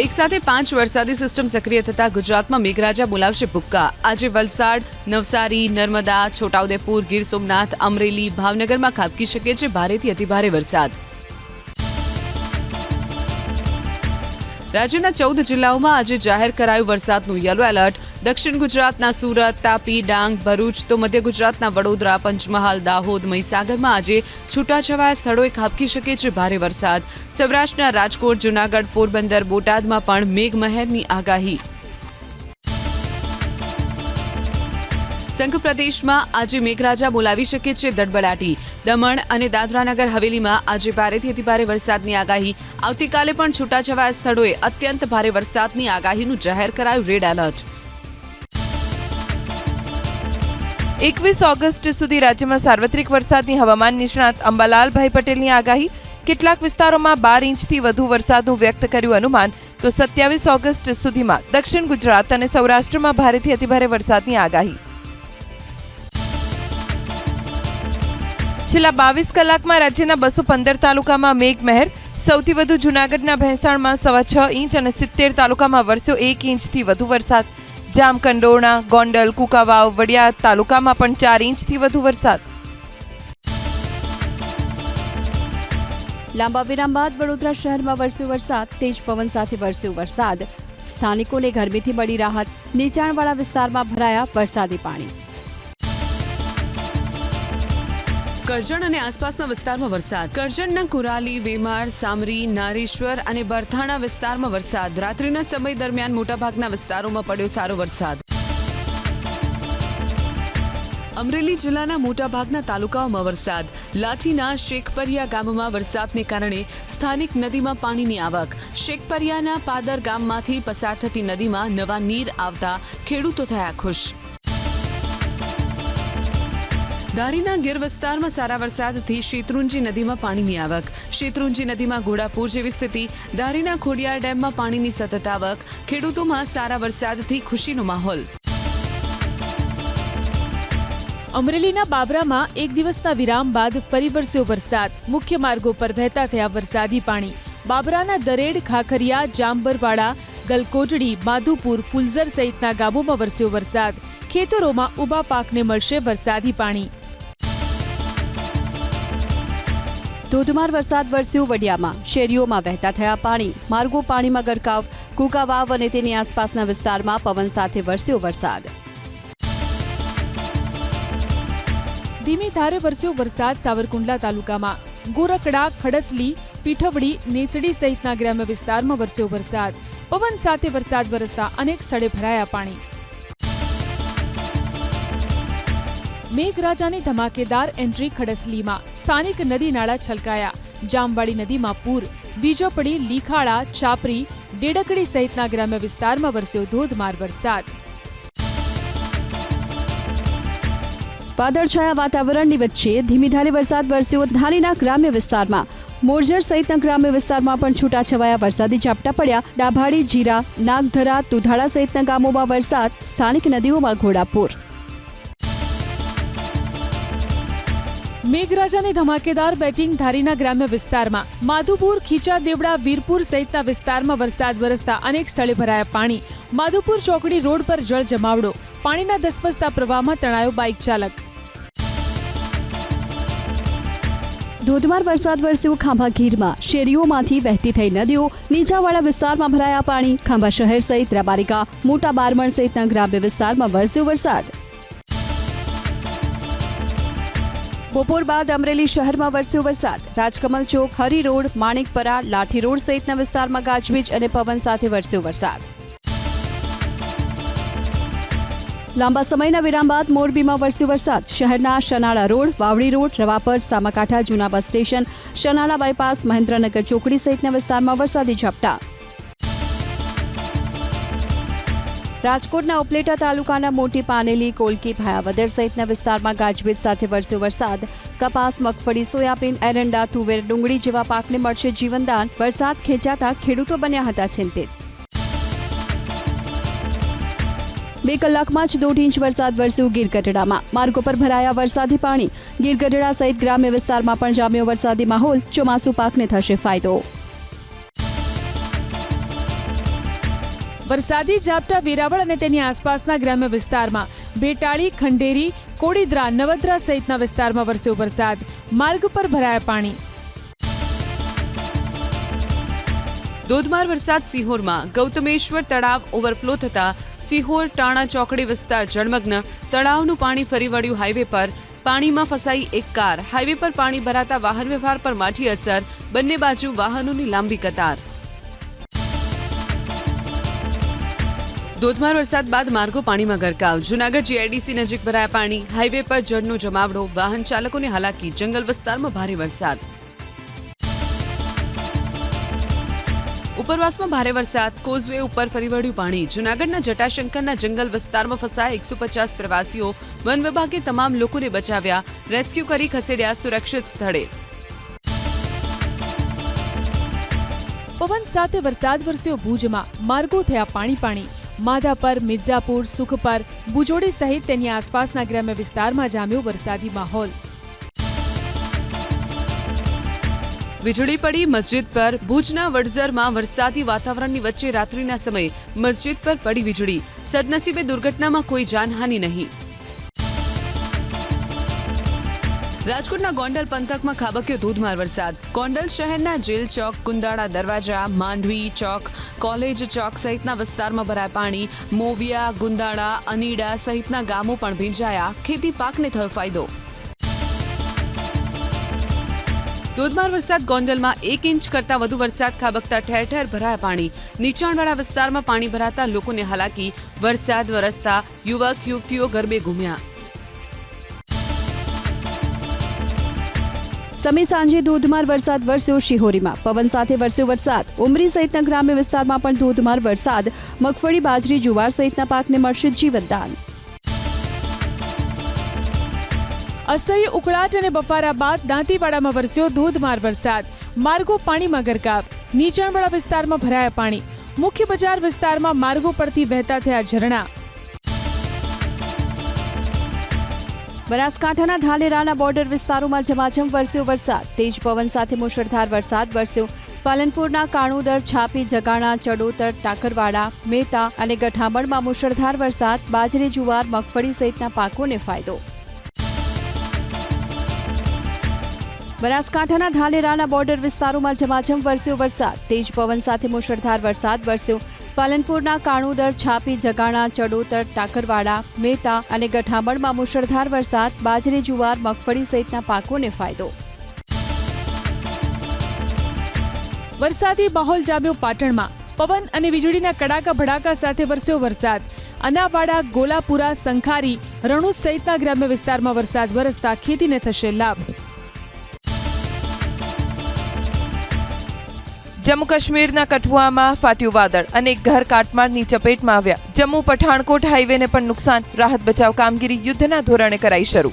એક સાથે પાંચ વરસાદી સિસ્ટમ સક્રિય થતા ગુજરાતમાં મેઘરાજા બોલાવશે ભૂક્કા. આજે વલસાડ, નવસારી, નર્મદા, છોટાઉદેપુર, ગીર સોમનાથ, અમરેલી, ભાવનગરમાં ખાબકી શકે છે ભારેથી અતિભારે વરસાદ. રાજ્યના ચૌદ જિલ્લાઓમાં આજે જાહેર કરાયું વરસાદનું યલો એલર્ટ. દક્ષિણ ગુજરાતના સુરત, તાપી, ડાંગ, ભરૂચ તો મધ્ય ગુજરાતના વડોદરા, પંચમહાલ, દાહોદ, મહીસાગરમાં આજે છૂટાછવાયા સ્થળોએ ખાબકી શકે છે ભારે વરસાદ. સૌરાષ્ટ્રના રાજકોટ, જૂનાગઢ, પોરબંદર, બોટાદમાં પણ મેઘમહેરની આગાહી. સંઘ પ્રદેશમાં આજે મેઘરાજા બોલાવી શકે છે દડબડાટી. દમણ અને દાદરાનગર હવેલીમાં આજે ભારેથી અતિભારે વરસાદની આગાહી. આવતીકાલે પણ છૂટાછવાયા સ્થળોએ અત્યંત ભારે વરસાદની આગાહીનું જાહેર કરાયું રેડ એલર્ટ. એકવીસ ઓગસ્ટ સુધી રાજ્યમાં સાર્વત્રિક વરસાદની હવામાન નિષ્ણાત અંબાલાલભાઈ પટેલની આગાહી. કેટલાક વિસ્તારોમાં બાર ઇંચથી વધુ વરસાદનું વ્યક્ત કર્યું અનુમાન. તો સત્યાવીસ ઓગસ્ટ સુધીમાં દક્ષિણ ગુજરાત અને સૌરાષ્ટ્રમાં ભારેથી અતિભારે વરસાદની આગાહી. છેલ્લા બાવીસ કલાકમાં રાજ્યના બસો પંદર તાલુકામાં મેઘમહેર, સૌથી વધુ જૂનાગઢના ભેંસાણમાં સવા છ ઇંચ અને સિત્તેર તાલુકામાં વરસ્યો એક ઇંચથી વધુ વરસાદ જામકંડોરણા ગોંડલ, કુકાવાવ વડિયાદ તાલુકામાં પણ ચાર ઇંચથી વધુ વરસાદ. લાંબા વિરામ બાદ વડોદરા શહેરમાં વરસ્યો વરસાદ, તેજ પવન સાથે વરસ્યો વરસાદ. સ્થાનિકોને ગરમીથી મળી રાહત. નીચાણવાળા વિસ્તારમાં ભરાયા વરસાદી પાણી. કરજણ અને આસપાસના વિસ્તારમાં વરસાદ. કરજણના કુરાલી, વેમાર, સામરી, નારેશ્વર અને બરથાણા વિસ્તારમાં વરસાદ. રાત્રિના સમય દરમિયાન મોટાભાગના વિસ્તારોમાં પડ્યો સારો વરસાદ. અમરેલી જિલ્લાના મોટાભાગના તાલુકાઓમાં વરસાદ. લાઠીના શેખપરિયા ગામમાં વરસાદને કારણે સ્થાનિક નદીમાં પાણીની આવક. શેખપરિયાના પાદર ગામમાંથી પસાર થતી નદીમાં નવા નીર આવતા ખેડૂતો થયા ખુશ. ધારીના ગીર વિસ્તારમાં સારા વરસાદથી શેત્રુંજી નદીમાં પાણીની આવક. શેત્રુંજી નદીમાં ઘોડાપુર જેવી સ્થિતિ. ધારીના ખોડિયાર ડેમમાં પાણીની સતત આવક. ખેડૂતોમાં સારા વરસાદથી ખુશીનો માહોલ. અમરેલીના બાબરામાં એક દિવસના વિરામ બાદ ફરી વરસ્યો વરસાદ. મુખ્ય માર્ગો પર વહેતા થયા વરસાદી પાણી. બાબરાના દરેડ, ખાખરિયા જાંબરવાડા ગલકોટડી માધુપુર ફુલઝર સહિતના ગામોમાં વરસ્યો વરસાદ. ખેતરોમાં ઊભા પાકને મળશે વરસાદી પાણી. ધોધમાર વરસાદ વરસ્યો વડિયામાં. શેરીઓમાં વહેતા થયા પાણી. માર્ગો પાણીમાં ગરકાવ કુકાવાવ અને તેની આસપાસના વિસ્તારમાં પવન સાથે વરસ્યો વરસાદ. ધીમી ધારે વરસ્યો વરસાદ સાવરકુંડલા તાલુકામાં. ગોરકડા ખડસલી, પીઠવડી, નેસડી સહિતના ગ્રામ્ય વિસ્તારમાં વરસ્યો વરસાદ. પવન સાથે વરસાદ વરસતા અનેક સ્થળે ભરાયા પાણી. મેઘરાજાની ધમાકેદાર એન્ટ્રી ખડસલીમાં. સ્થાનિક નદી નાળા છલકાયા. જામવાડી નદીમાં પૂર. બીજોપડી લીખાળા, ચાપરી, ડેડકડી સહિતના ગ્રામ્ય વિસ્તારમાં વરસ્યો ધોધમાર વરસાદ. વાદળછાયા વાતાવરણની વચ્ચે ધીમી ધારે વરસાદ વરસ્યો ધારીના ગ્રામ્ય વિસ્તારમાં. મોરજર સહિતના ગ્રામ્ય વિસ્તારમાં પણ છૂટાછવાયા વરસાદી ઝાપટા પડ્યા. ડાભાડી, જીરા, નાગધરા તુધાડા સહિતના ગામોમાં વરસાદ. સ્થાનિક નદીઓમાં ઘોડાપૂર. મેઘરાજાની ધમાકેદાર બેટિંગ ધારીના ગ્રામ્ય વિસ્તારમાં. માધુપુર, ખીચા, દેવડા, વીરપુર સહિતના વિસ્તારમાં વરસાદ વરસતા અનેક સ્થળે ભરાયા પાણી. માધુપુર ચોકડી રોડ પર જળ જમાવડો. પાણીના ધસમસતા પ્રવાહમાં તણાયો બાઇક ચાલક. ધોધમાર વરસાદ વરસ્યો ખાંભા ગીરમાં. શેરીઓમાંથી વહેતી થઈ નદીઓ, નીચાવાળા વિસ્તારમાં ભરાયા પાણી. ખાંભા શહેર સહિત રબારિકા, મોટા બારમણ સહિતના ગ્રામ્ય વિસ્તારમાં વરસ્યો વરસાદ. બપોર બાદ અમરેલી શહેરમાં વરસ્યો વરસાદ. રાજકમલ ચોક, હરી રોડ માણિકપરા લાઠી રોડ સહિતના વિસ્તારમાં ગાજવીજ અને પવન સાથે વરસ્યો વરસાદ. લાંબા સમયના વિરામ બાદ મોરબીમાં વરસ્યો વરસાદ. શહેરના શનાળા રોડ, વાવડી રોડ, રવાપર, સામાકાંઠા જૂના bus station, Shanala bypass, Mahendranagar ચોકડી સહિતના વિસ્તારમાં વરસાદી ઝાપટા. રાજકોટના ઉપલેટા તાલુકાના મોટી પાનેલી કોલકી ભાયાવદર સહિતના વિસ્તારમાં ગાજવીજ સાથે વરસ્યો વરસાદ. કપાસ, મગફળી, સોયાબીન, એરંડા, તુવેર, ડુંગળી જેવા પાકને મળશે જીવનદાન. વરસાદ ખેંચાતા ખેડૂતો બન્યા હતા ચિંતિત. બે કલાકમાં જ દોઢ ઇંચ વરસાદ વરસ્યો ગીર ગઢડામાં માર્ગો પર ભરાયા વરસાદી પાણી. ગીર ગઢડા સહિત ગ્રામ્ય વિસ્તારમાં પણ જામ્યો વરસાદી માહોલ. ચોમાસુ પાકને થશે ફાયદો. વરસાદી ઝાપટા વેરાવળ અને તેની આસપાસના ગ્રામ્ય વિસ્તારમાં ભેટાળી ખંડેરી, કોડીદ્રા, નવદ્રા સહિતના વિસ્તારમાં વરસ્યો વરસાદ. માર્ગ પર ભરાયા પાણી. ધોધમાર વરસાદ સિહોરમાં. ગૌતમેશ્વર તળાવ ઓવરફ્લો થતા સિહોર, ટાણા ચોકડી વિસ્તાર જળમગ્ન. તળાવનું પાણી ફરી વળ્યું હાઈવે પર. પાણીમાં ફસાઈ એક કાર. હાઈવે પર પાણી ભરાતા વાહન વ્યવહાર પર માઠી અસર. બંને બાજુ વાહનોની લાંબી કતાર. ધોધમાર વરસાદ બાદ માર્ગો પાણીમાં ગરકાવ. જૂનાગઢ જીઆઈડીસી નજીક ભરાયા પાણી. હાઈવે પર જળનો જમાવડો. વાહન ચાલકોને હાલાકી. જંગલ વિસ્તારમાં ભારે વરસાદ. ઉપરવાસમાં ભારે વરસાદ. કોઝવે ઉપર ફરી વળ્યું પાણી. જૂનાગઢના જટાશંકરના જંગલ વિસ્તારમાં ફસાયા એકસો પચાસ પ્રવાસીઓ. વન વિભાગે તમામ લોકોને બચાવ્યા. રેસ્ક્યુ કરી ખસેડ્યા સુરક્ષિત સ્થળે. પવન સાથે વરસાદ વરસ્યો ભુજમાં. માર્ગો થયા પાણી પાણી. માધાપર, મિર્ઝાપુર, સુખપર ભુજોડી સહિત તેની આસપાસના ગ્રામ્ય વિસ્તારમાં જામ્યો વરસાદી માહોલ. વીજળી પડી મસ્જિદ પર, ભુજના વડઝરમાં વરસાદી વાતાવરણની વચ્ચે રાત્રિના સમયે મસ્જિદ પર પડી વીજળી. સદનસીબે દુર્ઘટનામાં કોઈ જાનહાનિ નહીં. રાજકોટના ગોંડલ પંથકમાં ખાબક્યો ધોધમાર વરસાદ. ગોંડલ શહેરના જેલ ચોક, કુંદાળા દરવાજા, માંડવી ચોક, કોલેજ ચોક સહિતના વિસ્તારમાં ભરાયા પાણી. મોવિયા, ગુંદાળા, અનીડા સહિતના ગામો પણ ભીંજાયા. ખેતી પાકને થયો ફાયદો. ધોધમાર વરસાદ ગોંડલમાં એક ઇંચ કરતાં વધુ વરસાદ ખાબકતા ઠેર ઠેર ભરાયા પાણી. નીચાણવાળા વિસ્તારમાં પાણી ભરાતા લોકોને હાલાકી. વરસાદ વરસતા યુવક, યુવતીઓ ગરબે ઘૂમ્યા. સમય સાંજે ધોધમાર વરસાદ વરસ્યો શિહોરીમાં. પવન સાથે વરસ્યો વરસાદ. ઉમરી સહિતના ગ્રામ્ય વિસ્તારમાં પણ ધોધમાર વરસાદ. મગફળી, બાજરી, જુવાર સહિતના પાકને મળશે જીવતદાન અસહ્ય ઉકળાટ અને બફારા બાદ દાંતીવાડામાં વરસ્યો ધોધમાર વરસાદ. માર્ગો પાણીમાં ગરકાવ નીચાણવાળા વિસ્તારમાં ભરાયા પાણી. મુખ્ય બજાર વિસ્તારમાં માર્ગો પરથી વહેતા થયા ઝરણા. બનાસકાંઠાના ધાનેરાના બોર્ડર વિસ્તારોમાં ઝમાઝમ વરસ્યો વરસાદ. તેજ પવન સાથે મુશળધાર વરસાદ વરસ્યો. પાલનપુરના કાણુદર, છાપી, જગાણા, ચડોતર, ટાકરવાડા મેતા અને ગઠામણમાં મુશળધાર વરસાદ. બાજરી, જુવાર, મગફળી સહિતના પાકોને ફાયદો. બનાસકાંઠાના ધાનેરાના બોર્ડર વિસ્તારોમાં ઝમાઝમ વરસ્યો વરસાદ. તેજ પવન સાથે મુશળધાર વરસાદ વરસ્યો. પાલનપુરના કાણુદર છાપી જગાણા ચડોતર ટાકરવાડા મેતા અને ગઠામણમાં મુશળધાર વરસાદ, બાજરી, જુવાર, મગફળી સહિતના પાકોને ફાયદો. વરસાદી માહોલ જામ્યો પાટણમાં. પવન અને વીજળીના કડાકા ભડાકા સાથે વરસ્યો વરસાદ. અનાવાડા, ગોલાપુરા, સંખારી રણુજ સહિતના ગ્રામ્ય વિસ્તારમાં વરસાદ વરસતા ખેતીને થશે લાભ. જમ્મુ કાશ્મીરના કઠુઆમાં ફાટ્યું વાદળ. અને ઘર કાટમાળની ચપેટમાં આવ્યા. જમ્મુ પઠાણકોટ હાઈવેને પણ નુકસાન, રાહત બચાવ કામગીરી યુદ્ધના ધોરણે કરાઈ શરૂ.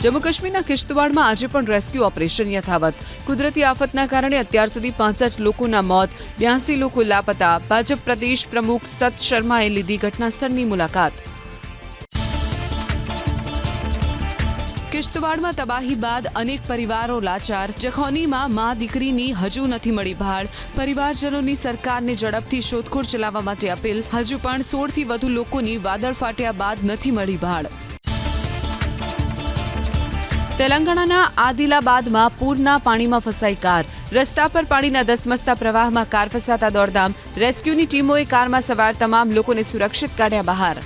જમ્મુ કાશ્મીરના કિશ્તવાડમાં આજે પણ રેસ્ક્યુ ઓપરેશન યથાવત. કુદરતી આફતના કારણે અત્યાર સુધી પાંસઠ લોકોના મોત, બ્યાસી લોકો લાપતા. ભાજપ પ્રદેશ પ્રમુખ સત શર્માએ લીધી ઘટનાસ્થળની મુલાકાત. કિશ્તવાડમાં તબાહી બાદ અનેક પરિવારો લાચાર. જખૌનીમાં મા દીકરીની હજુ નથી મળી ભાળ. પરિવારજનોની સરકારને ઝડપથી શોધખોળ ચલાવવા માટે અપીલ. હજુ પણ સોળથી વધુ લોકોની વાદળ ફાટ્યા બાદ નથી મળી ભાળ. તેલંગાણાના આદિલાબાદમાં પૂરના પાણીમાં ફસાઈ કાર. રસ્તા પર પાણીના ધસમસતા પ્રવાહમાં કાર ફસાતા દોડધામ. રેસ્ક્યુની ટીમોએ કારમાં સવાર તમામ લોકોને સુરક્ષિત કાઢ્યા બહાર.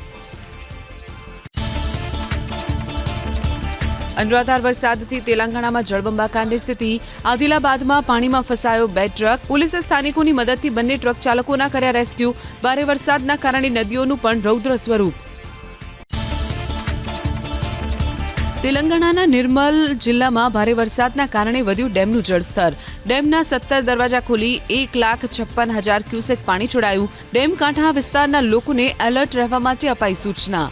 અનરાધાર વરસાદથી તેલંગાણામાં જળબંબાકારની સ્થિતિ. આદિલાબાદમાં પાણીમાં ફસાયો બે ટ્રક. પોલીસે સ્થાનિકોની મદદથી બંને ટ્રક ચાલકોના કર્યા રેસ્ક્યુ. ભારે વરસાદના કારણે નદીઓનું પણ રૌદ્ર સ્વરૂપ. તેલંગાણાના નિર્મલ જિલ્લામાં ભારે વરસાદના કારણે વધ્યું ડેમનું જળસ્તર. ડેમના સત્તર દરવાજા ખોલી એક લાખ છપ્પન હજાર ક્યુસેક પાણી છોડાયું. ડેમ કાંઠા વિસ્તારના લોકોને એલર્ટ રહેવા માટે અપાઈ સૂચના.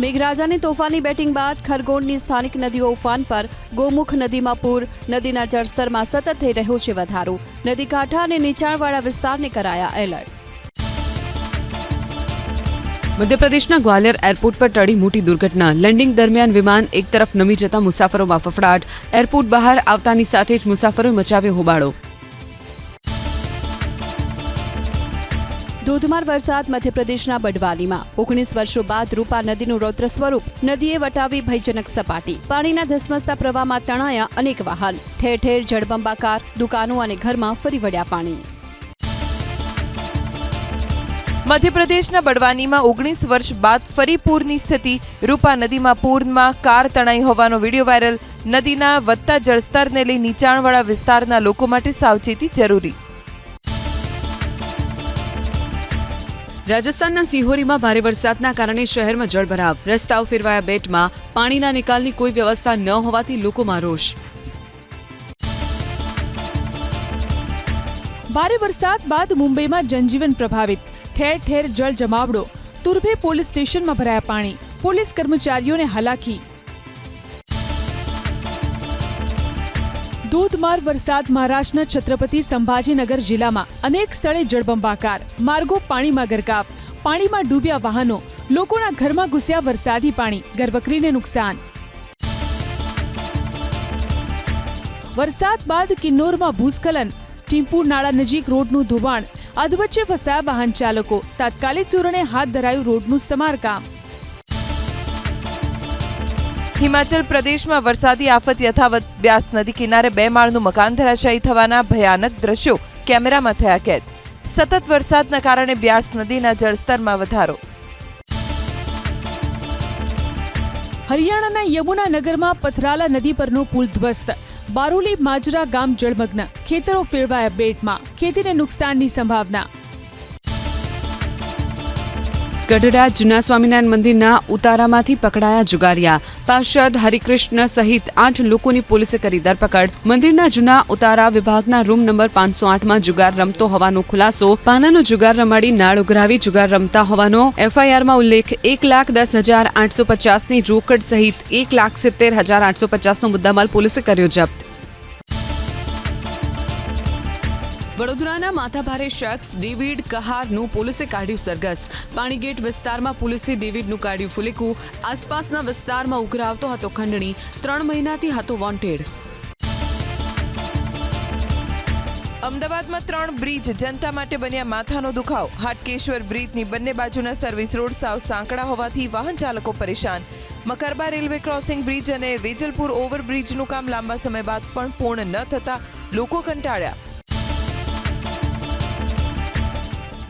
મેઘરાજાની તોફાની બેટિંગ બાદ ખરગોણની સ્થાનિક નદીઓ ઉફાન પર ગોમુખ નદીમાં પૂર, નદીના જળસ્તરમાં સતત થઈ રહ્યો છે વધારો. નદી કાંઠા અને નીચાણવાળા વિસ્તારને કરાયા એલર્ટ. મધ્યપ્રદેશના ગ્વાલિયર એરપોર્ટ પર ટળી મોટી દુર્ઘટના. લેન્ડિંગ દરમિયાન વિમાન એક તરફ નમી જતા મુસાફરોમાં ફફડાટ. એરપોર્ટ બહાર આવતાની સાથે જ મુસાફરોએ મચાવ્યો હોબાળો. ધોધમાર વરસાદ મધ્યપ્રદેશના બડવાલીમાં ઓગણીસ વર્ષો બાદ રૂપા નદીનું રૌદ્ર સ્વરૂપ નદીએ વટાવી ભયજનક સપાટી. પાણીના ધસમસતા પ્રવાહમાં તણાયા અનેક વાહન. ઠેર ઠેર જળબંબાકાર દુકાનો અને ઘરમાં ફરી વળ્યા પાણી. મધ્યપ્રદેશના બડવાનીમાં ઓગણીસ વર્ષ બાદ ફરી પૂરની સ્થિતિ. રૂપા નદીમાં પૂરમાં કાર તણાઈ હોવાનો વીડિયો વાયરલ. નદીના વધતા જળસ્તરને લઈ નીચાણવાળા વિસ્તારના લોકો માટે સાવચેતી જરૂરી. રાજસ્થાનના સિહોરીમાં ભારે વરસાદના કારણે શહેરમાં જળભરાવ. રસ્તાઓ ફેરવાયા બેટમાં. પાણીના નિકાલની કોઈ વ્યવસ્થા ન હોવાથી લોકોમાં રોષ. ભારે વરસાદ બાદ મુંબઈમાં જનજીવન પ્રભાવિત. ઠેર ઠેર જળ જમાવડો તુર્ભે પોલીસ સ્ટેશનમાં ભરાયા પાણી. પોલીસ કર્મચારીઓને હાલાકી. ધોધમાર વરસાદ મહારાષ્ટ્રના છત્રપતિ સંભાજીનગર જિલ્લામાં અનેક સ્થળે જળબંબાકાર. માર્ગો પાણીમાં ગરકાવ. પાણીમાં ડૂબ્યા વાહનો. લોકોના ઘરમાં ઘૂસ્યા વરસાદી પાણી. ગર્ભકરીને નુકસાન. વરસાદ બાદ કિન્નોરમાં ભૂસ્ખલન. ટીમ્પુ નાળા નજીક રોડનું ધોવાણ. અધવચ્ચે ફસાયા વાહન ચાલકો તાત્કાલિક ધોરણે હાથ ધરાયું રોડનું સમારકામ. હિમાચલ પ્રદેશમાં વરસાદી આફત યથાવત બ્યાસ નદી કિનારે બે માળનું મકાન ધરાશાયી થવાના ભયાનક દ્રશ્યો કેમેરામાં થયા કેદ. સતત વરસાદના કારણે બ્યાસ નદીના જળસ્તરમાં વધારો. હરિયાણાના યમુના નગરમાં પથરાલા નદી પરનો પુલ ધ્વસ્ત. બારોલી માજરા ગામ જળમગ્ન. ખેતરો ફેરવાયા બેટમાં. ખેતીને નુકસાનની સંભાવના. ગઢડા જૂના સ્વામિનારાયણ મંદિરના ઉતારામાંથી પકડાયા જુગારિયા. પાર્ષદ હરિકૃષ્ણ સહિત આઠ લોકોની પોલીસે કરી ધરપકડ. મંદિરના જૂના ઉતારા વિભાગના રૂમ નંબર પાંચસો આઠમાં જુગાર રમતો હોવાનો ખુલાસો. પાનાનો જુગાર રમાડી નાળ ઉઘરાવી જુગાર રમતા હોવાનો એફઆઈઆરમાં ઉલ્લેખ. એક લાખ દસ હજાર આઠસો પચાસની રોકડ સહિત એક લાખ સિત્તેર હજાર આઠસો પચાસનો મુદ્દામાલ પોલીસે કર્યો જપ્ત. વડોદરાના માથાભારે શખ્સ ડેવિડ કહારનું પોલીસે કાઢ્યું સરઘસ. પાણીગેટ વિસ્તારમાં પોલીસે ડેવિડનું કાઢ્યું ફુલેકું. આસપાસના વિસ્તારમાં ઉઘરાવતો હતો ખંડણી. ત્રણ મહિનાથી હતો વોન્ટેડ. અમદાવાદમાં ત્રણ બ્રિજ જનતા માટે બન્યા માથાનો દુખાવ. હાટકેશ્વર બ્રિજની બંને બાજુના સર્વિસ રોડ સાવ સાંકડા હોવાથી વાહન ચાલકો પરેશાન. મકરબા રેલવે ક્રોસિંગ બ્રિજ અને વેજલપુર ઓવરબ્રિજનું કામ લાંબા સમય બાદ પણ પૂર્ણ ન થતા લોકો કંટાળ્યા.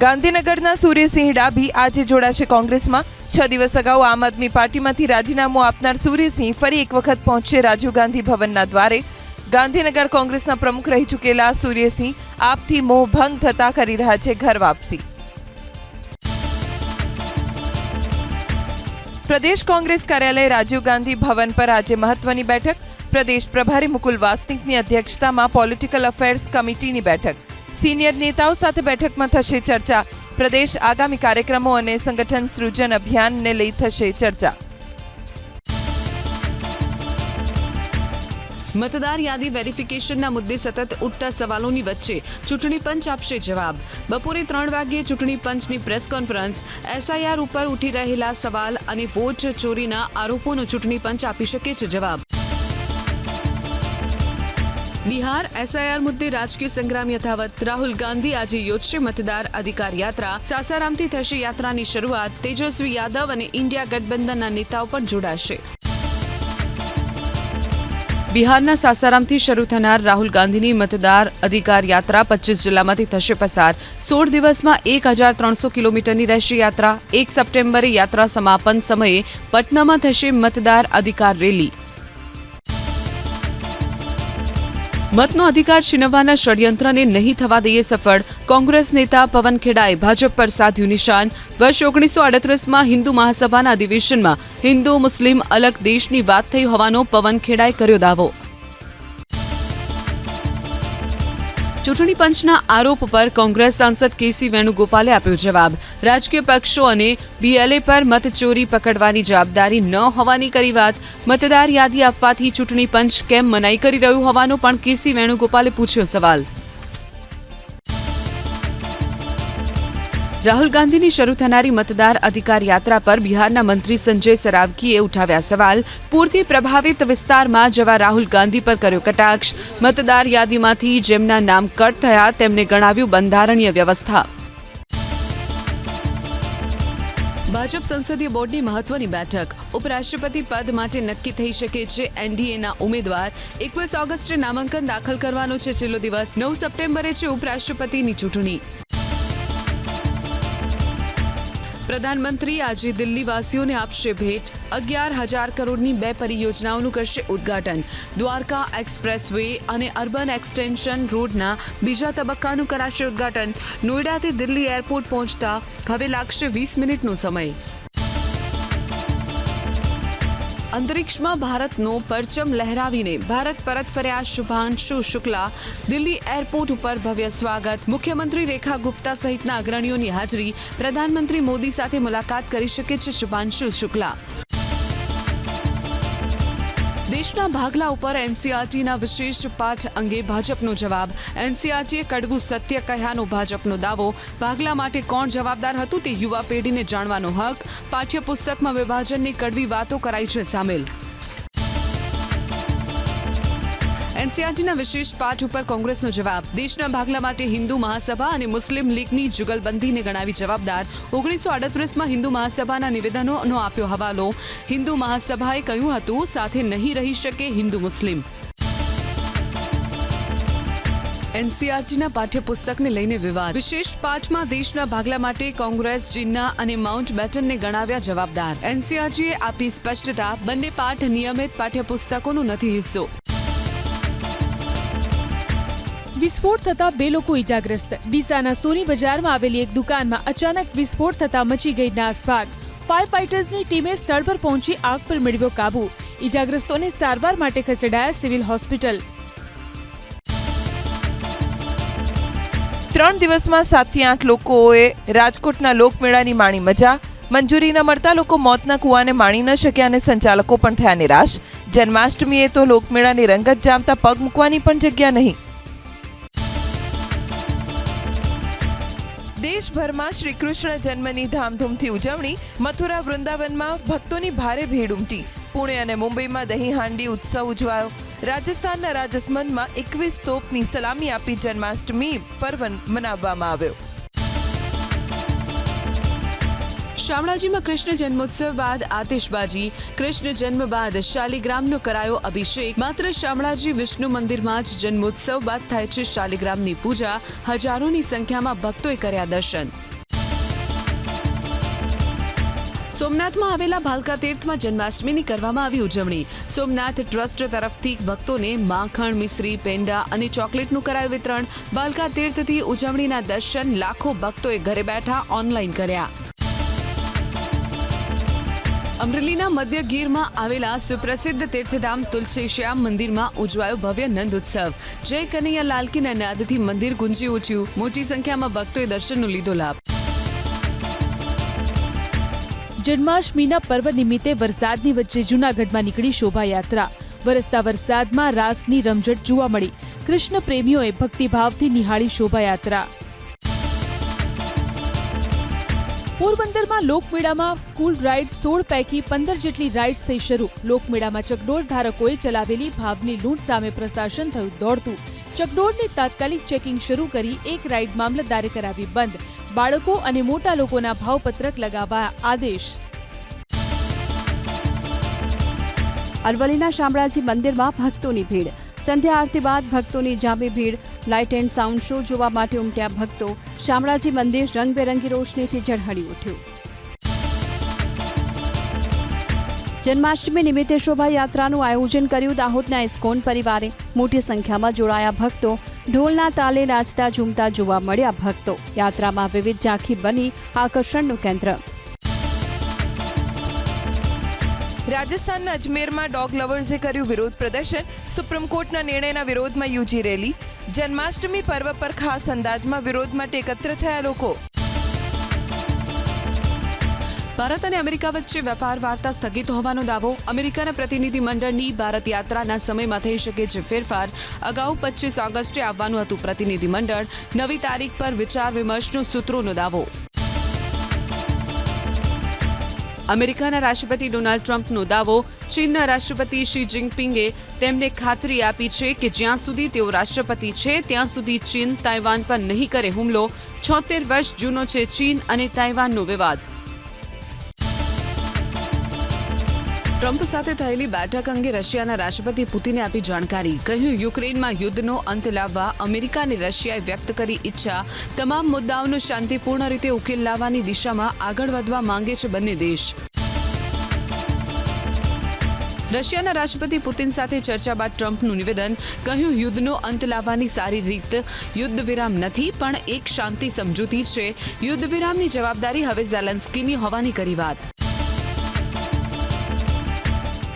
ગાંધીનગરના સૂર્યસિંહ ડાભી આજે જોડાશે કોંગ્રેસમાં. છ દિવસ અગાઉ આમ આદમી પાર્ટીમાંથી રાજીનામું આપનાર સૂર્યસિંહ ફરી એક વખત પહોંચશે રાજીવ ગાંધી ભવનના દ્વારે. ગાંધીનગર કોંગ્રેસના પ્રમુખ રહી ચૂકેલા સૂર્યસિંહ આપથી મોહ ભંગ થતા કરી રહ્યા છે ઘર વાપસી. પ્રદેશ કોંગ્રેસ કાર્યાલય રાજીવ ગાંધી ભવન પર આજે મહત્વની બેઠક. પ્રદેશ પ્રભારી મુકુલ વાસનિકની અધ્યક્ષતામાં પોલિટિકલ અફેર્સ કમિટીની બેઠક. સિનિયર નેતાઓ સાથે બેઠકમાં થશે ચર્ચા. પ્રદેશ આગામી કાર્યક્રમો અને સંગઠન સૃજન અભિયાનને લઈ થશે ચર્ચા. મતદાર યાદી વેરિફિકેશનના મુદ્દે સતત ઉઠતા સવાલોની વચ્ચે ચૂંટણી પંચ આપશે જવાબ. બપોરે ત્રણ વાગ્યે ચૂંટણી પંચની પ્રેસ કોન્ફરન્સ એસઆઈઆર ઉપર ઉઠી રહેલા સવાલ અને વોટ ચોરીના આરોપોનો ચૂંટણી પંચ આપી શકે છે જવાબ. બિહાર એસઆઈઆર મુદ્દે રાજકીય સંગ્રામ યથાવત. રાહુલ ગાંધી આજે યોજશે મતદાર અધિકાર યાત્રા. સાસારામથી થશે યાત્રાની શરૂઆત. તેજસ્વી યાદવ અને ઇન્ડિયા ગઠબંધનના નેતાઓ પણ જોડાશે. બિહારના સાસારામથી શરૂ થનાર રાહુલ ગાંધીની મતદાર અધિકાર યાત્રા પચીસ જિલ્લામાંથી થશે પસાર. સોળ દિવસમાં એક હજાર ત્રણસો કિલોમીટરની રહેશે યાત્રા. એક સપ્ટેમ્બરે યાત્રા સમાપન સમયે પટનામાં થશે મતદાર અધિકાર રેલી. મતનો અધિકાર છીનવવાના ષડયંત્રને નહીં થવા દઈએ સફળ. કોંગ્રેસ નેતા પવન ખેડાએ ભાજપ પર સાધ્યું નિશાન. વર્ષ ઓગણીસો અડત્રીસમાં હિન્દુ મહાસભાના અધિવેશનમાં હિન્દુ, મુસ્લિમ અલગ દેશની વાત થઈ હોવાનો પવન ખેડાએ કર્યો દાવો. ચૂંટણી પંચના આરોપ પર કોંગ્રેસ સાંસદ કેસી વેણુગોપાલે આપ્યો જવાબ. રાજકીય પક્ષો અને બીએલએ પર મતચોરી પકડવાની જવાબદારી ન હોવાની કરી વાત. મતદાર યાદી આપવાથી ચૂંટણી પંચ કેમ મનાઈ કરી રહ્યું હોવાનો પણ કેસી વેણુગોપાલે પૂછ્યો સવાલ. રાહુલ ગાંધીની શરૂ થનારી મતદાર અધિકાર યાત્રા પર બિહારના મંત્રી સંજય સરાવકીએ ઉઠાવ્યા સવાલ. પૂરથી પ્રભાવિત વિસ્તારમાં જવા રાહુલ ગાંધી પર કર્યો કટાક્ષ. મતદાર યાદીમાંથી જેમના નામ કટ થયા તેમને ગણાવ્યું બંધારણીય વ્યવસ્થા. ભાજપ સંસદીય બોર્ડની મહત્વની બેઠક. ઉપરાષ્ટ્રપતિ પદ માટે નક્કી થઈ શકે છે એનડીએના ઉમેદવાર. એકવીસ ઓગસ્ટે નામાંકન દાખલ કરવાનો છે છેલ્લો દિવસ. નવ સપ્ટેમ્બરે છે ઉપરાષ્ટ્રપતિની ચૂંટણી. પ્રધાનમંત્રી આજે દિલ્હીવાસીઓને આપશે ભેટ. અગિયાર હજાર કરોડની બે પરિયોજનાઓનું કરશે ઉદ્ઘાટન. દ્વારકા એક્સપ્રેસ વે અને અર્બન એક્સટેન્શન રોડના બીજા તબક્કાનું કરાશે ઉદ્ઘાટન. નોઈડાથી દિલ્હી એરપોર્ટ પહોંચતા હવે લાગશે વીસ મિનિટનો સમય. અંતરિક્ષમાં ભારતનો પરચમ લહેરાવીને ભારત પરત ફર્યા શુભાંશુ શુક્લા, દિલ્હી એરપોર્ટ ઉપર ભવ્ય સ્વાગત. મુખ્યમંત્રી રેખા ગુપ્તા સહિતના અગ્રણીઓની હાજરી પ્રધાનમંત્રી મોદી સાથે મુલાકાત કરી શકે છે શુભાંશુ શુક્લા. દેશના ભાગલા ઉપર એનસીઆરટીના વિશેષ પાઠ અંગે ભાજપનો જવાબ. એનસીઆરટીએ કડવું સત્ય કહ્યાનો ભાજપનો દાવો. ભાગલા માટે કોણ જવાબદાર હતું તે યુવા પેઢીને જાણવાનો હક. પાઠ્યપુસ્તકમાં વિભાજનની કડવી વાતો કરાઈ છે સામેલ. એનસીઆરટીના વિશેષ પાઠ ઉપર કોંગ્રેસનો જવાબ. દેશના ભાગલા માટે હિન્દુ મહાસભા અને મુસ્લિમ લીગની જુગલબંધીને ગણાવી જવાબદાર. ઓગણીસો અડત્રીસમાં હિન્દુ મહાસભાના નિવેદનોનો આપ્યો હવાલો. હિન્દુ મહાસભાએ કહ્યું હતું, સાથે નહીં રહી શકે હિન્દુ મુસ્લિમ. એનસીઆરટીના પાઠ્યપુસ્તકને લઈને વિવાદ. વિશેષ પાઠમાં દેશના ભાગલા માટે કોંગ્રેસ, જીન્ના અને માઉન્ટ બેટનને ગણાવ્યા જવાબદાર. એનસીઆરટીએ આપી સ્પષ્ટતા, બંને પાઠ નિયમિત પાઠ્યપુસ્તકોનો નથી હિસ્સો. વિસ્ફોટ થતા બે લોકો ઈજાગ્રસ્ત. ડીસાના સોની બજારમાં આવેલી એક દુકાનમાં અચાનક વિસ્ફોટ થતા મચી ગઈ નાસભાગ ફાયર ફાઇટર્સની ટીમે સ્થળ પર પહોંચી આગ પર મેળવ્યો કાબુ. ઇજાગ્રસ્તોને સારવાર માટે ખસેડાયા સિવિલ હોસ્પિટલ. ત્રણ દિવસમાં સાતથી આઠ લોકોએ રાજકોટના લોકમેળાની માણી મજા મંજૂરી ન મળતા લોકો મોતના કૂવાને માણી ન શક્યા અને સંચાલકો પણ થયા નિરાશ. જન્માષ્ટમીએ તો લોકમેળાની રંગત જામતા પગ મૂકવાની પણ જગ્યા નહીં. દેશભરમાં શ્રી કૃષ્ણ જન્મની ધામધૂમથી ઉજવણી, મથુરા વૃંદાવનમાં ભક્તોની ભારે ભીડ ઉમટી. પુણે અને મુંબઈમાં દહીં હાંડી ઉત્સવ ઉજવાયો. રાજસ્થાનના રાજસમંદમાં એકવીસ તોપની સલામી આપી જન્માષ્ટમી પર્વ મનાવવામાં આવ્યો. શામળાજીમાં કૃષ્ણ જન્મોત્સવ બાદ આતિશબાજી. કૃષ્ણ જન્મ બાદ શાલિગ્રામનો કરાયો અભિષેક. માત્ર શામળાજી વિષ્ણુ મંદિરમાં જ જન્મોત્સવ બાદ થાય છે શાલિગ્રામની પૂજા. હજારોની સંખ્યામાં ભક્તોએ કર્યા દર્શન. સોમનાથમાં આવેલા ભાલકા તીર્થમાં જન્માષ્ટમીની કરવામાં આવી ઉજવણી. સોમનાથ ટ્રસ્ટ તરફથી ભક્તોને માખણ, મિશ્રી, પેંડા અને ચોકલેટનું કરાયું વિતરણ. ભાલકા તીર્થથી ઉજવણીના દર્શન લાખો ભક્તોએ ઘરે બેઠા ઓનલાઈન કર્યા. અમરેલીના મધ્ય ગીરમાં આવેલા સુપ્રસિદ્ધ તીર્થધામ તુલસી શ્યામ મંદિરમાં ઉજવાયો ભવ્ય નંદ ઉત્સવ જય કનૈયા લાલકીના નાદથી મંદિર ગુંજી ઉઠ્યું. મોટી સંખ્યામાં ભક્તોએ દર્શનનો લીધો લાભ. જન્માષ્ટમીના પર્વ નિમિત્તે વરસાદની વચ્ચે જૂનાગઢમાં નીકળી શોભાયાત્રા. વરસતા વરસાદમાં રાસની રમઝટ જોવા મળી. કૃષ્ણ પ્રેમીઓએ ભક્તિભાવથી નિહાળી શોભાયાત્રા. પોરબંદરમાં લોકમેળામાં કુલ રાઇડ સોળ પૈકી પંદર જેટલી રાઇડ્સ થઈ શરૂ. લોકમેળામાં ચકડોળ ધારકોએ ચલાવેલી ભાવની લૂંટ સામે પ્રશાસન થયું દોડતું. ચકડોળની તાત્કાલિક ચેકિંગ શરૂ કરી એક રાઇડ મામલતદારે કરાવી બંધ. બાળકો અને મોટા લોકોના ભાવપત્રક લગાવવા આદેશ. અરવલ્લીના શામળાજી મંદિરમાં ભક્તોની ભીડ. સંધ્યા આરતી બાદ ભક્તોની જામી ભીડ. લાઇટ એન્ડ સાઉન્ડ શો જોવા માટે ઉમટ્યા ભક્તો. શામળાજી મંદિર રંગબેરંગી રોશનીથી ઝળહળી ઉઠ્યું. જન્માષ્ટમી નિમિત્તે શોભાયાત્રાનું આયોજન કર્યું દાહોદના ઇસ્કોન પરિવારે. મોટી સંખ્યામાં જોડાયા ભક્તો. ઢોલના તાલે નાચતા ઝૂમતા જોવા મળ્યા ભક્તો. યાત્રામાં વિવિધ ઝાંખી બની આકર્ષણનું કેન્દ્ર. રાજસ્થાનના અજમેરમાં ડોગ લવર્સે કર્યું વિરોધ પ્રદર્શન. સુપ્રીમ કોર્ટના નિર્ણયના વિરોધમાં યોજી રેલી. જન્માષ્ટમી પર્વ પર ખાસ અંદાજમાં વિરોધ માટે એકત્ર થયા લોકો. ભારત અને અમેરિકા વચ્ચે વેપાર વાર્તા સ્થગિત હોવાનો દાવો. અમેરિકાના પ્રતિનિધિ મંડળની ભારત યાત્રાના સમયમાં થઈ શકે છે ફેરફાર. અગાઉ પચીસ ઓગસ્ટે આવવાનું હતું પ્રતિનિધિ મંડળ. નવી તારીખ પર વિચાર વિમર્શનો સૂત્રોનો દાવો. અમેરિકાના રાષ્ટ્રપતિ ડોનાલ્ડ ટ્રમ્પનો દાવો, ચીનના રાષ્ટ્રપતિ શી જિનપિંગે તેમને ખાતરી આપી છે કે જ્યાં સુધી તેઓ રાષ્ટ્રપતિ છે, ત્યાં સુધી ચીન તાઇવાન પર નહીં કરે હુમલો. છોતેર વર્ષ જૂનો છે ચીન અને તાઇવાનનો વિવાદ. ટ્રમ્પ સાથે થયેલી બેઠક અંગે રશિયાના રાષ્ટ્રપતિ પુતિને આપી જાણકારી. કહ્યું, યુક્રેનમાં યુદ્ધનો અંત લાવવા અમેરિકા અને રશિયાએ વ્યક્ત કરી ઈચ્છા. તમામ મુદ્દાઓનો શાંતિપૂર્ણ રીતે ઉકેલ લાવવાની દિશામાં આગળ વધવા માંગે છે બંને દેશ. રશિયાના રાષ્ટ્રપતિ પુતિન સાથે ચર્ચા બાદ ટ્રમ્પનું નિવેદન, કહ્યું, યુદ્ધનો અંત લાવવાની સારી રીત, યુદ્ધ વિરામ નથી, પણ એક શાંતિ સમજૂતી છે. યુદ્ધ વિરામની જવાબદારી હવે ઝેલેન્સ્કીની હોવાની કરી વાત.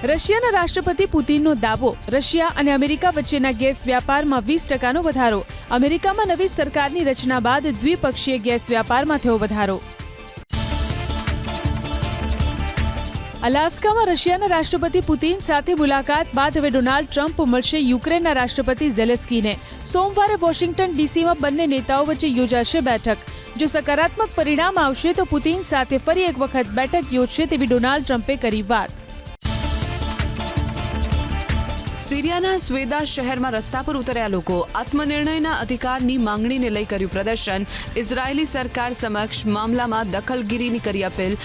રશિયાના રાષ્ટ્રપતિ પુતિનનો દાવો, રશિયા અને અમેરિકા વચ્ચેના ગેસ વ્યાપારમાં વીસ ટકાનો વધારો. અમેરિકામાં નવી સરકારની રચના બાદ દ્વિપક્ષીય ગેસ વ્યાપારમાં થયો વધારો. અલાસ્કામાં રશિયાના રાષ્ટ્રપતિ પુતિન સાથે મુલાકાત બાદ હવે ડોનાલ્ડ ટ્રમ્પ મળશે યુક્રેનના રાષ્ટ્રપતિ ઝેલેસ્કીને સોમવારે વોશિંગ્ટન ડીસીમાં બંને નેતાઓ વચ્ચે યોજાશે બેઠક. જો સકારાત્મક પરિણામ આવશે તો પુતિન સાથે ફરી એક વખત બેઠક યોજશે તેવી ડોનાલ્ડ ટ્રમ્પે કરી વાત. સિરિયાના સ્વેદા શહેરમાં રસ્તા પર ઉતર્યા લોકો. આત્મનિર્ણયના અધિકારની માંગણીને લઈ કર્યું પ્રદર્શન. ઇઝરાયેલી સરકાર સમક્ષ મામલામાં દખલગીરીની કરી અપીલ.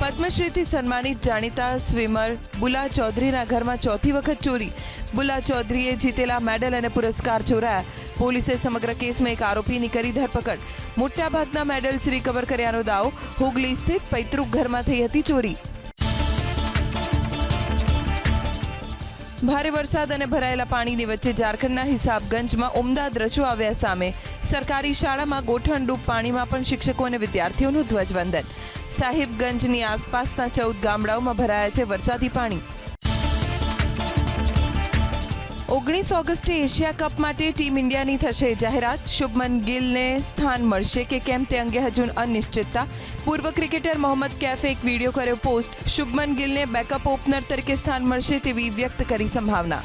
પદ્મશ્રીથી સન્માનિત જાણીતા સ્વિમર બુલા ચૌધરીના ઘરમાં ચોથી વખત ચોરી. બુલા ચૌધરીએ જીતેલા મેડલ અને પુરસ્કાર ચોરાયા. પોલીસે સમગ્ર કેસમાં એક આરોપીની કરી ધરપકડ. મોટાભાગના મેડલ્સ રિકવર કર્યાનો દાવો હુગલી સ્થિત પૈતૃક ઘરમાં થઈ હતી ચોરી. ભારે વરસાદ અને ભરાયેલા પાણીની વચ્ચે ઝારખંડના હિસાબગંજમાં ઉમદા દ્રશ્યો આવ્યા સામે. સરકારી શાળામાં ગોઠણડૂબ પાણીમાં પણ શિક્ષકો અને વિદ્યાર્થીઓનું ધ્વજવંદન. સાહિબગંજની આસપાસના ચૌદ ગામડાઓમાં ભરાયા છે વરસાદી પાણી. ઓગણીસ ઓગસ્ટે એશિયા કપ માટે ટીમ ઇન્ડિયાની થશે જાહેરાત. શુભમન ગિલને સ્થાન મળશે કે કેમ તે અંગે હજુ અનિશ્ચિતતા. પૂર્વ ક્રિકેટર મોહમ્મદ કૈફે એક વીડિયો કર્યો પોસ્ટ. શુભમન ગિલને બેકઅપ ઓપનર તરીકે સ્થાન મળશે તેવી વ્યક્ત કરી સંભાવના.